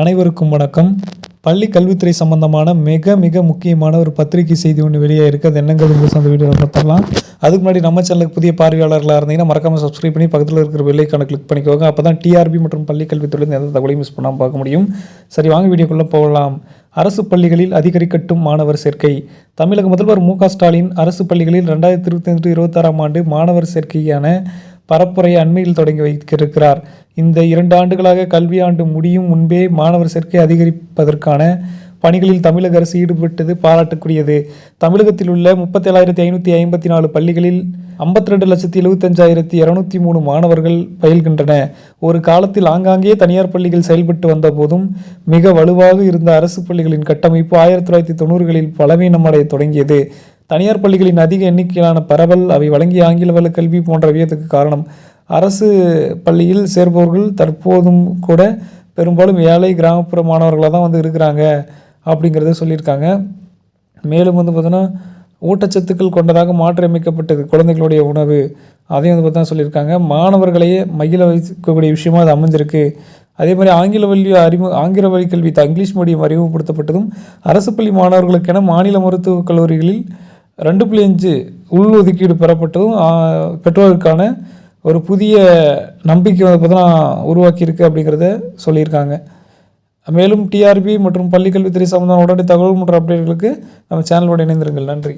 அனைவருக்கும் வணக்கம். பள்ளி கல்வித்துறை சம்பந்தமான மிக மிக முக்கியமான ஒரு பத்திரிகை செய்தி ஒன்று வெளியே இருக்குது அது என்னங்கிறது அந்த வீடியோவில் பார்த்துடலாம். அதுக்கு முன்னாடி நம்ம சேனலுக்கு புதிய பார்வையாளர்களாக இருந்தீங்கன்னா மறக்காமல் சப்ஸ்கிரைப் பண்ணி பக்கத்தில் இருக்கிற வெள்ளைக்கான கிளிக் பண்ணிக்கோங்க. அப்போ தான் டிஆர்பி மற்றும் பள்ளி கல்வித்துறையிலிருந்து எந்த தகவலையும் மிஸ் பண்ணாமல் பார்க்க முடியும். சரி வாங்க வீடியோக்குள்ளே போகலாம். அரசு பள்ளிகளில் அதிகரிக்கட்டும் மாணவர் சேர்க்கை. தமிழக முதல்வர் மு ஸ்டாலின் அரசு பள்ளிகளில் ரெண்டாயிரத்தி இருபத்தி இருபத்தாறாம் ஆண்டு மாணவர் சேர்க்கையான பரப்புரை அண்மையில் தொடங்கி வைத்திருக்கிறார். இந்த இரண்டு ஆண்டுகளாக கல்வியாண்டு முடியும் முன்பே மாணவர் சேர்க்கை அதிகரிப்பதற்கான பணிகளில் தமிழக அரசு ஈடுபட்டது பாராட்டுக்குரியது தமிழகத்தில் உள்ள முப்பத்தேழாயிரத்தி ஐநூற்றி ஐம்பத்தி நாலு பள்ளிகளில் ஐம்பத்தி ரெண்டு லட்சத்தி எழுபத்தஞ்சாயிரத்தி இரநூத்தி மூணு மாணவர்கள் பயில்கின்றன. ஒரு காலத்தில் ஆங்காங்கே தனியார் பள்ளிகள் செயல்பட்டு வந்த போதும் மிக வலுவாக இருந்த அரசு பள்ளிகளின் கட்டமைப்பு ஆயிரத்தி தொள்ளாயிரத்தி தொண்ணூறுகளில் பலவீனமடைய தொடங்கியது. தனியார் பள்ளிகளின் அதிக எண்ணிக்கையிலான பரவல் அவை வழங்கிய ஆங்கில வழி கல்வி போன்ற வியத்துக்கு காரணம். அரசு பள்ளியில் சேர்பவர்கள் தற்போதும் கூட பெரும்பாலும் ஏழை கிராமப்புற மாணவர்களாக தான் வந்து இருக்கிறாங்க அப்படிங்கிறத சொல்லியிருக்காங்க. மேலும் வந்து பார்த்தோன்னா ஊட்டச்சத்துக்கள் கொண்டதாக மாற்றியமைக்கப்பட்டது குழந்தைகளுடைய உணவு. அதையும் வந்து பார்த்தா சொல்லியிருக்காங்க. மாணவர்களையே மகிழ வைக்கக்கூடிய விஷயமா அது அமைஞ்சிருக்கு. அதே மாதிரி ஆங்கில வழி அறிமு ஆங்கில வழி கல்வி த- இங்கிலீஷ் மீடியம் அறிமுகப்படுத்தப்பட்டதும் அரசு பள்ளி மாணவர்களுக்கென மாநில மருத்துவக் கல்லூரிகளில் ரெண்டு புள்ளி அஞ்சு உள் ஒதுக்கீடு பெறப்பட்டதும் பெற்றோருக்கான ஒரு புதிய நம்பிக்கை வந்து பார்த்தோன்னா உருவாக்கியிருக்கு அப்படிங்கிறத சொல்லியிருக்காங்க. மேலும் டிஆர்பி மற்றும் பள்ளிக்கல்வித்துறை சம்பந்தமான உடனடி தகவல் மற்றும் அப்டேட்களுக்கு நம்ம சேனலோட இணைந்திருங்கள். நன்றி.